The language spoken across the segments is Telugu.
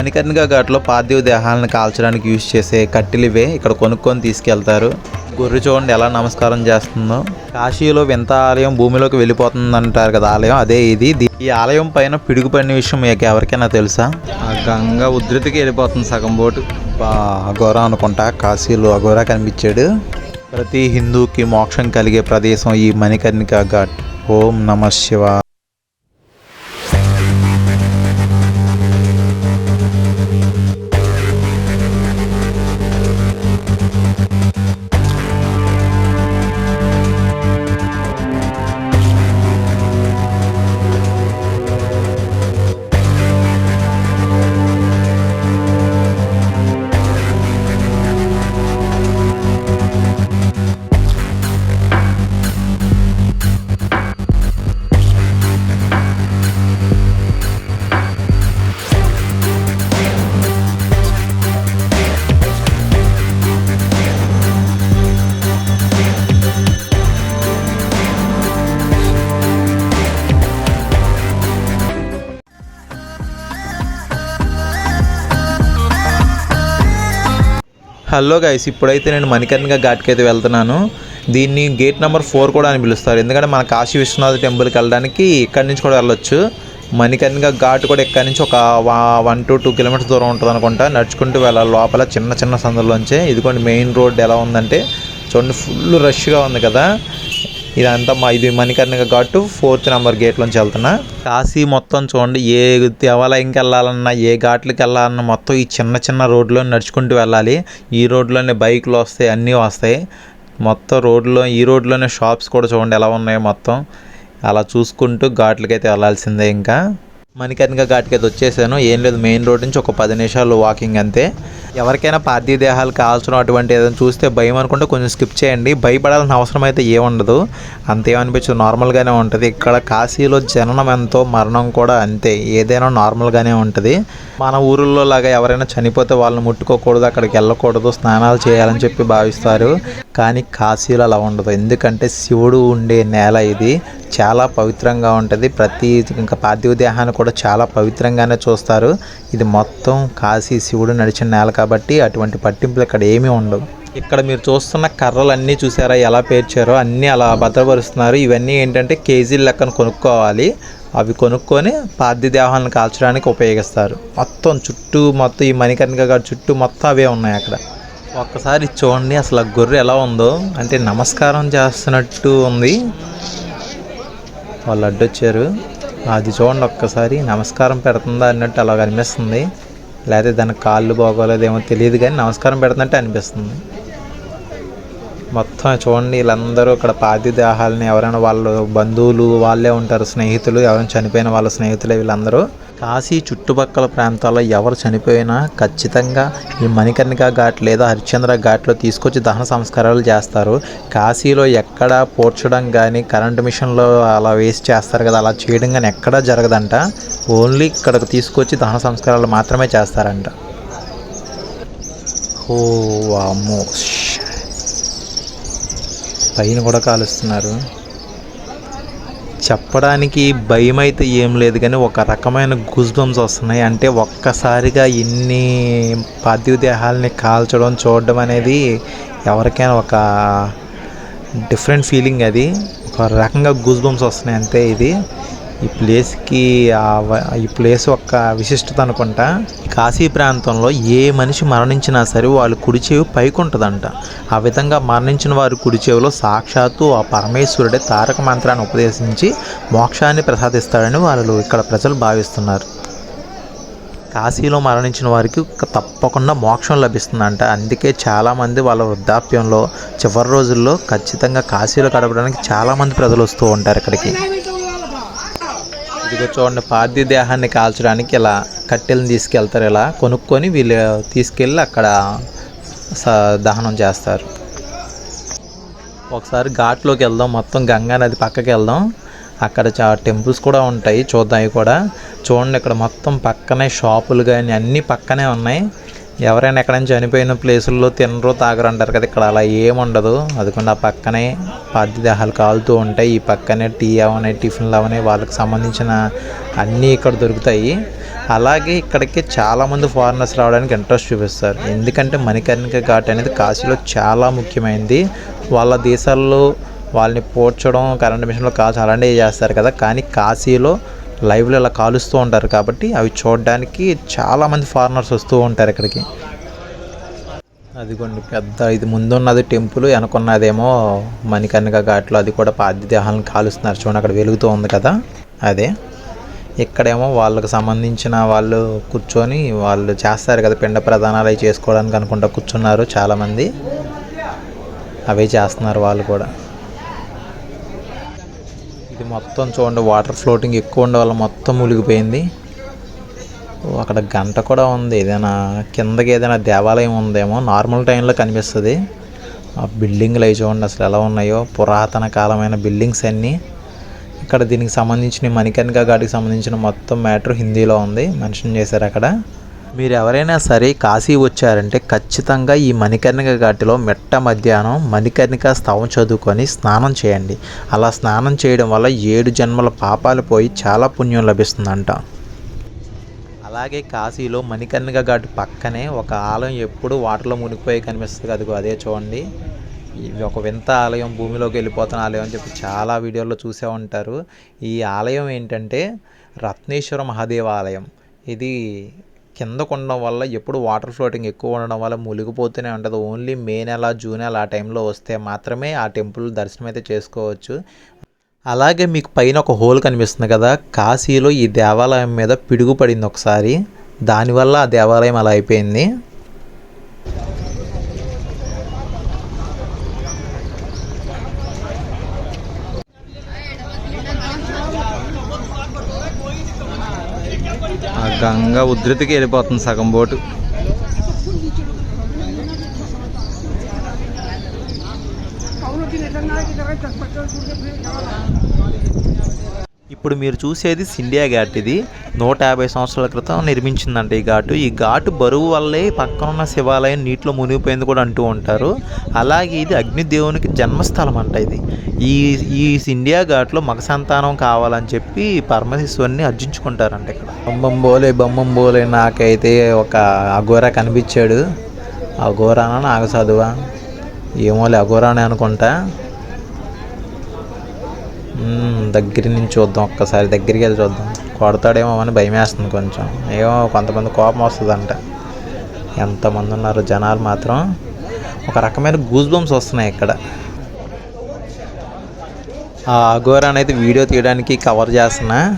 మణికర్ణిక ఘాట్లో పార్థివ దేహాలను కాల్చడానికి యూజ్ చేసే కట్టెలు ఇవే ఇక్కడ కొనుక్కొని తీసుకెళ్తారు. గొర్రె చూడండి ఎలా నమస్కారం చేస్తుందో. కాశీలో వింత ఆలయం భూమిలోకి వెళ్ళిపోతుంది అంటారు కదా ఆలయం అదే ఇది. ఈ ఆలయం పైన పిడుగు పడిన విషయం మీకు ఎవరికైనా తెలుసా? ఆ గంగ ఉధృతికి వెళ్ళిపోతుంది సగం బోటు. అఘోరా అనుకుంటా కాశీలో అఘోరా కనిపించాడు. ప్రతి హిందూకి మోక్షం కలిగే ప్రదేశం ఈ మణికర్ణిక ఘాట్. ఓం నమ శివ హలో గైస్ ఇప్పుడైతే నేను మణికర్ణిక ఘాట్కి అయితే వెళ్తున్నాను. దీన్ని గేట్ నెంబర్ ఫోర్ కూడా అని పిలుస్తారు. ఎందుకంటే మన కాశీ విశ్వనాథ్ టెంపుల్కి వెళ్ళడానికి ఇక్కడి నుంచి కూడా వెళ్ళొచ్చు. మణికర్ణిక ఘాట్ కూడా ఇక్కడి నుంచి ఒక వన్ టు టూ కిలోమీటర్స్ దూరం ఉంటుంది అనుకుంటా. నడుచుకుంటూ వెళ్ళాలి. లోపల చిన్న చిన్న సందుల్లోంచే. ఇదిగోండి మెయిన్ రోడ్ ఎలా ఉందంటే చూడండి ఫుల్ రష్గా ఉంది కదా. ఇదంతా మా ఇది మణికర్ణిక ఘాటు ఫోర్త్ నెంబర్ గేట్లోంచి వెళ్తున్నా. కాశీ మొత్తం చూడండి ఏ దేవాలయంకి వెళ్ళాలన్నా ఏ ఘాట్లకి వెళ్ళాలన్నా మొత్తం ఈ చిన్న చిన్న రోడ్లో నడుచుకుంటూ వెళ్ళాలి. ఈ రోడ్లోనే బైకులు వస్తాయి అన్నీ వస్తాయి. మొత్తం రోడ్లో ఈ రోడ్లోనే షాప్స్ కూడా చూడండి ఎలా ఉన్నాయో మొత్తం. అలా చూసుకుంటూ ఘాట్లకైతే వెళ్ళాల్సిందే ఇంకా. మణికర్ణిక ఘాట్కి అయితే వచ్చేసాను. ఏం లేదు మెయిన్ రోడ్ నుంచి ఒక పది నిమిషాలు వాకింగ్ అంతే. ఎవరికైనా పార్థివ దేహాలు కావాల్సిన అటువంటి ఏదైనా చూస్తే భయం అనుకుంటే కొంచెం స్కిప్ చేయండి. భయపడాల్సిన అవసరం అయితే ఏముండదు అంతేమనిపించదు నార్మల్గానే ఉంటుంది. ఇక్కడ కాశీలో జననం ఎంతో మరణం కూడా అంతే. ఏదైనా నార్మల్గానే ఉంటుంది. మన ఊరిలో లాగా ఎవరైనా చనిపోతే వాళ్ళని ముట్టుకోకూడదు అక్కడికి వెళ్ళకూడదు స్నానాలు చేయాలని చెప్పి భావిస్తారు. కానీ కాశీలో అలా ఉండదు. ఎందుకంటే శివుడు ఉండే నేల ఇది. చాలా పవిత్రంగా ఉంటుంది. ప్రతి ఇంకా పార్థివ దేహాన్ని కూడా చాలా పవిత్రంగానే చూస్తారు. ఇది మొత్తం కాశీ శివుడు నడిచిన నేల కాబట్టి అటువంటి పట్టింపులు ఇక్కడ ఏమీ ఉండవు. ఇక్కడ మీరు చూస్తున్న కర్రలు అన్నీ చూసారా? ఎలా పేర్చారో అన్నీ అలా భద్రపరుస్తున్నారు. ఇవన్నీ ఏంటంటే కేజీల లెక్కన కొనుక్కోవాలి. అవి కొనుక్కొని పార్థిదేహాలను కాల్చడానికి ఉపయోగిస్తారు. మొత్తం చుట్టూ మొత్తం ఈ మణికర్ణిక గారి చుట్టూ మొత్తం అవే ఉన్నాయి అక్కడ. ఒక్కసారి చూడండి అసలు ఆ గొర్రె ఎలా ఉందో. అంటే నమస్కారం చేస్తున్నట్టు ఉంది. వాళ్ళు అడ్డొచ్చారు. అది చూడండి ఒక్కసారి నమస్కారం పెడుతుందా అన్నట్టు అలాగ అనిపిస్తుంది. లేకపోతే దానికి కాళ్ళు బాగోలేదేమో తెలియదు కానీ నమస్కారం పెడుతున్నట్టు అనిపిస్తుంది. మొత్తం చూడండి వీళ్ళందరూ ఇక్కడ పాతి దేహాలని ఎవరైనా వాళ్ళు బంధువులు వాళ్ళే ఉంటారు స్నేహితులు ఎవరైనా చనిపోయిన వాళ్ళ స్నేహితులే వీళ్ళందరూ. కాశీ చుట్టుపక్కల ప్రాంతాల్లో ఎవరు చనిపోయినా ఖచ్చితంగా ఈ మణికర్ణిక ఘాట్ లేదా హరిశ్చంద్ర ఘాట్లో తీసుకొచ్చి దహన సంస్కారాలు చేస్తారు. కాశీలో ఎక్కడ పోడ్చడం కానీ కరెంటు మిషన్లో అలా వేస్ట్ చేస్తారు కదా అలా చేయడం కానీ ఎక్కడా జరగదంట. ఓన్లీ ఇక్కడికి తీసుకొచ్చి దహన సంస్కారాలు మాత్రమే చేస్తారంట. ఓ వామ్మో పైన కూడా కాలుస్తున్నారు. చెప్పడానికి భయం అయితే ఏం లేదు కానీ ఒక రకమైన గుజ్బంస్ వస్తున్నాయి. అంటే ఒక్కసారిగా ఇన్ని పార్థివ దేహాలని కాల్చడం చూడడం అనేది ఎవరికైనా ఒక డిఫరెంట్ ఫీలింగ్ అది. ఒక రకంగా గుజ్బంస్ వస్తున్నాయి అంతే ఇది. ఈ ప్లేస్కి ఈ ప్లేస్ యొక్క విశిష్టత అనుకుంటా. కాశీ ప్రాంతంలో ఏ మనిషి మరణించినా సరే వాళ్ళు కుడి చెవి పైకి ఉంటుందంట ఆ విధంగా మరణించిన వారు కుడి చెవిలో సాక్షాత్తు ఆ పరమేశ్వరుడే తారక మంత్రాన్ని ఉపదేశించి మోక్షాన్ని ప్రసాదిస్తాడని వాళ్ళు ఇక్కడ ప్రజలు భావిస్తున్నారు. కాశీలో మరణించిన వారికి తప్పకుండా మోక్షం లభిస్తుందంట. అందుకే చాలామంది వాళ్ళ వృద్ధాప్యంలో చివరి రోజుల్లో ఖచ్చితంగా కాశీలో గడపడానికి చాలామంది ప్రజలు వస్తూ ఉంటారు ఇక్కడికి. ఇదిగో చూడండి పార్థి దేహాన్ని కాల్చడానికి ఇలా కట్టెలను తీసుకెళ్తారు. ఇలా కొనుక్కొని వీళ్ళు తీసుకెళ్ళి అక్కడ స దహనం చేస్తారు. ఒకసారి ఘాట్లోకి వెళ్దాం మొత్తం గంగా నది పక్కకి వెళ్దాం. అక్కడ చా టెంపుల్స్ కూడా ఉంటాయి చూద్దాం అవి కూడా. చూడండి ఇక్కడ మొత్తం పక్కనే షాపులు కానీ అన్నీ పక్కనే ఉన్నాయి. ఎవరైనా ఎక్కడైనా చనిపోయిన ప్లేసుల్లో తినరు తాగరు అంటారు కదా ఇక్కడ. అలా ఏముండదు అదికుండా ఆ పక్కనే పద్ది దేహాలు కాలుతూ ఉంటాయి. ఈ పక్కనే టీ అవనే టిఫిన్లు అవనే వాళ్ళకి సంబంధించిన అన్నీ ఇక్కడ దొరుకుతాయి. అలాగే ఇక్కడికి చాలామంది ఫారినర్స్ రావడానికి ఇంట్రెస్ట్ చూపిస్తారు. ఎందుకంటే మణికర్ణిక ఘాట్ అనేది కాశీలో చాలా ముఖ్యమైనది వాళ్ళ దేశాల్లో వాళ్ళని పోడ్చడం కరెంట్ మిషన్లో కాల్చడం అలాంటివి చేస్తారు కదా. కానీ కాశీలో లైవ్లో ఇలా కాలుస్తూ ఉంటారు కాబట్టి అవి చూడడానికి చాలామంది ఫారినర్స్ వస్తూ ఉంటారు ఇక్కడికి. అదిగోండి పెద్ద ఇది ముందున్నది టెంపుల్ వెనకున్నదేమో మణికర్ణిక ఘాట్లో అది కూడా పాద్యదేహాలను కాలుస్తున్నారు చూడండి అక్కడ వెలుగుతూ ఉంది కదా. అదే. ఇక్కడేమో వాళ్ళకి సంబంధించిన వాళ్ళు కూర్చొని వాళ్ళు చేస్తారు కదా పిండ ప్రధానాలు అవి చేసుకోవడానికి అనుకుంటా కూర్చున్నారు చాలామంది. అవే చేస్తున్నారు వాళ్ళు కూడా. ఇది మొత్తం చూడండి వాటర్ ఫ్లోటింగ్ ఎక్కువ ఉండే వల్ల మొత్తం మునిగిపోయింది. అక్కడ గంట కూడా ఉంది. ఏదైనా కిందకి ఏదైనా దేవాలయం ఉందేమో నార్మల్ టైంలో కనిపిస్తుంది. ఆ బిల్డింగ్లు అవి చూడండి అసలు ఎలా ఉన్నాయో. పురాతన కాలమైన బిల్డింగ్స్ అన్నీ. ఇక్కడ దీనికి సంబంధించిన మణికర్ణిక ఘాట్కి సంబంధించిన మొత్తం మ్యాటర్ హిందీలో ఉంది. మెన్షన్ చేశారు అక్కడ. మీరు ఎవరైనా సరే కాశీ వచ్చారంటే ఖచ్చితంగా ఈ మణికర్ణిక ఘాటిలో మెట్ట మధ్యాహ్నం మణికర్ణిక స్తవం చదువుకొని స్నానం చేయండి. అలా స్నానం చేయడం వల్ల ఏడు జన్మల పాపాలు పోయి చాలా పుణ్యం లభిస్తుందంట. అలాగే కాశీలో మణికర్ణిక ఘాటు పక్కనే ఒక ఆలయం ఎప్పుడు వాటర్లో మునిగిపోయి కనిపిస్తుంది. అదిగో అదే చూడండి. ఇది ఒక వింత ఆలయం భూమిలోకి వెళ్ళిపోతున్న ఆలయం అని చెప్పి చాలా వీడియోల్లో చూసే ఉంటారు. ఈ ఆలయం ఏంటంటే రత్నేశ్వర మహాదేవ ఆలయం ఇది కిందకు ఉండడం వల్ల ఎప్పుడు వాటర్ ఫ్లోటింగ్ ఎక్కువ ఉండడం వల్ల మునిగిపోతూనే ఉంటుంది. ఓన్లీ మే నెల జూన్ నెల ఆ టైంలో వస్తే మాత్రమే ఆ టెంపుల్ దర్శనం అయితే చేసుకోవచ్చు. అలాగే మీకు పైన ఒక హోల్ కనిపిస్తుంది కదా కాశీలో ఈ దేవాలయం మీద పిడుగు పడింది ఒకసారి. దానివల్ల ఆ దేవాలయం అలా అయిపోయింది ఆ గంగ ఉధృతికి వెళ్ళిపోతుంది సగం బోటు. ఇప్పుడు మీరు చూసేది సిండియా ఘాట్ ఇది. నూట యాభై సంవత్సరాల క్రితం నిర్మించిందంట ఈ ఘాటు. ఈ ఘాటు బరువు వల్లే పక్కనున్న శివాలయం నీటిలో మునిగిపోయింది కూడా అంటూ ఉంటారు. అలాగే ఇది అగ్నిదేవునికి జన్మస్థలం అంట ఇది. ఈ ఈ సిండియా ఘాట్లో మగ సంతానం కావాలని చెప్పి పరమశిశువుని అర్జించుకుంటారంట ఇక్కడ. బొమ్మం బోలే బొమ్మం బోలే నాకైతే ఒక అఘోర కనిపించాడు. అఘోరానా నాగ చదువా ఏమోలే అఘోరానే అనుకుంటా. దగ్గర నుంచి చూద్దాం ఒక్కసారి దగ్గరికి వెళ్ళి చూద్దాం. కొడతాడేమో అని భయం వేస్తుంది కొంచెం. ఏమో కొంతమంది కోపం వస్తుందంట. ఎంతమంది ఉన్నారు జనాలు మాత్రం ఒక రకమైన గూజ్ బంప్స్ వస్తున్నాయి ఇక్కడ. ఆ అఘోరాన్ని అనేది వీడియో తీయడానికి కవర్ చేస్తున్నా.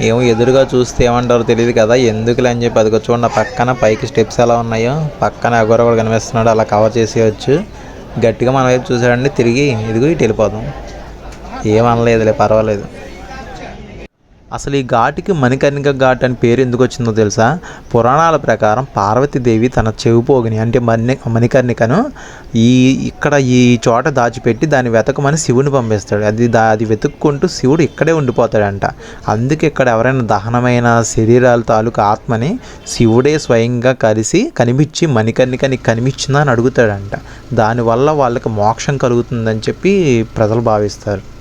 ఏమో ఎదురుగా చూస్తే ఏమంటారో తెలియదు కదా. ఎందుకులే అని చెప్పి అదిగో చూడండి ఆ పక్కన పైకి స్టెప్స్ ఎలా ఉన్నాయో. పక్కన అఘోర కూడా కనిపిస్తున్నాడు అలా కవర్ చేసేయచ్చు. గట్టిగా మన వైపు చూసాడండి తిరిగి ఇదిగో ఇటు వెళ్ళిపోదాం. ఏమనలేదులే పర్వాలేదు. అసలు ఈ ఘాటుకి మణికర్ణిక ఘాట్ అని పేరు ఎందుకు వచ్చిందో తెలుసా? పురాణాల ప్రకారం పార్వతీదేవి తన చెవిపోగిని అంటే మణి మణికర్ణికను ఈ ఇక్కడ ఈ చోట దాచిపెట్టి దాన్ని వెతకమని శివుని పంపిస్తాడు. అది దా అది వెతుక్కుంటూ శివుడు ఇక్కడే ఉండిపోతాడంట. అందుకే ఇక్కడ ఎవరైనా దహనమైన శరీరాల తాలూకు ఆత్మని శివుడే స్వయంగా కలిసి కనిపించి మణికర్ణిక నీకు కనిపించిందా అని అడుగుతాడంట. దానివల్ల వాళ్ళకి మోక్షం కలుగుతుందని చెప్పి ప్రజలు భావిస్తారు.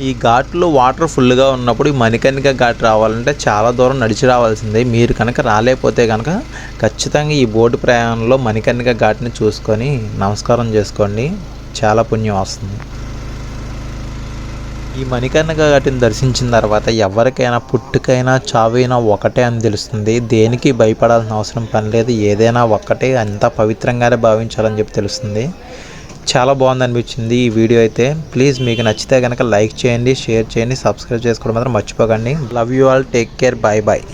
ఈ ఘాట్లో వాటర్ ఫుల్గా ఉన్నప్పుడు ఈ మణికర్ణిక ఘాట్ రావాలంటే చాలా దూరం నడిచి రావాల్సిందే. మీరు కనుక రాలేకపోతే కనుక ఖచ్చితంగా ఈ బోటు ప్రయాణంలో మణికర్ణిక ఘాట్ని చూసుకొని నమస్కారం చేసుకోండి. చాలా పుణ్యం వస్తుంది. ఈ మణికర్ణిక ఘాటిని దర్శించిన తర్వాత ఎవరికైనా పుట్టుకైనా చావైనా ఒకటే అని తెలుస్తుంది. దేనికి భయపడాల్సిన అవసరం పని లేదు. ఏదైనా ఒక్కటే అంతా పవిత్రంగానే భావించాలని చెప్పి తెలుస్తుంది. చాలా బాగుంది అనిపించింది ఈ వీడియో అయితే. ప్లీజ్ మీకు నచ్చితే కనుక లైక్ చేయండి షేర్ చేయండి సబ్స్క్రైబ్ చేసుకోవడం మాత్రం మర్చిపోకండి. Love you all take care bye bye